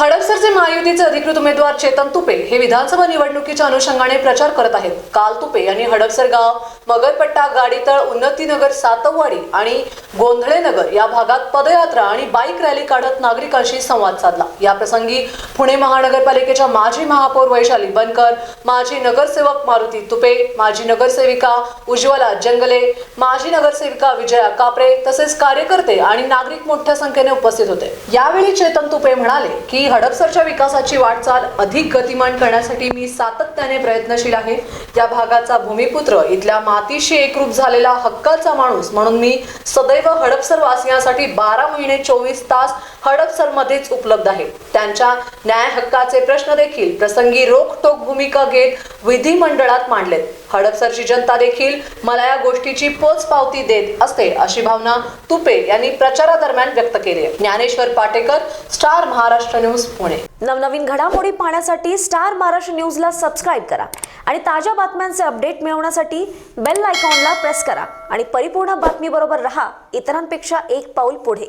हडपसरचे महायुतीचे अधिकृत उमेदवार चेतन तुपे हे विधानसभा निवडणुकीच्या अनुषंगाने प्रचार करत आहेत. काल तुपे यांनी हडपसर गाव मगरपट्टा गाडीतळ उन्नतीनगर सातववाडी आणि गोंधळे नगर या भागात पदयात्रा आणि बाईक रॅली काढत नागरिकांशी संवाद साधला. या प्रसंगी पुणे महानगरपालिकेच्या माजी महापौर वैशाली बनकर माजी नगरसेवक मारुती तुपे माजी नगरसेविका उज्ज्वला जंगले माजी नगरसेविका विजया कापरे तसेच कार्यकर्ते आणि नागरिक मोठ्या संख्येने उपस्थित होते. यावेळी चेतन तुपे म्हणाले की हडपसरच्या विकासाची वाटचाल अधिक गतिमान करण्यासाठी मी सातत्याने प्रयत्नशील आहे. या भागाचा भूमिपुत्र इथल्या मातीशी एकरूप झालेला हक्काचा माणूस म्हणून मी सदैव हडपसर वासियांसाठी बारा महिने चोवीस तास हडपसरमध्येच उपलब्ध आहे. त्यांच्या न्याय हक्काचे प्रश्न देखील प्रसंगी रोखटोक भूमिका घेत विधिमंडळात मांडलेत. हडपसरची जनता देखील मला या गोष्टीची पोच पावती देत असते अशी भावना तुपे यांनी प्रचारादरम्यान व्यक्त केली आहे. Dnyaneshwar Patekar star Maharashtra news Pune. नवनवीन घडामोडी पाहण्यासाठी स्टार महाराष्ट्र न्यूजला सबस्क्राईब करा आणि ताज्या बातम्यांचे अपडेट मिळवण्यासाठी बेल आयकॉनला प्रेस करा आणि परिपूर्ण बातमीबरोबर रहा. इतरांपेक्षा एक पाऊल पुढे.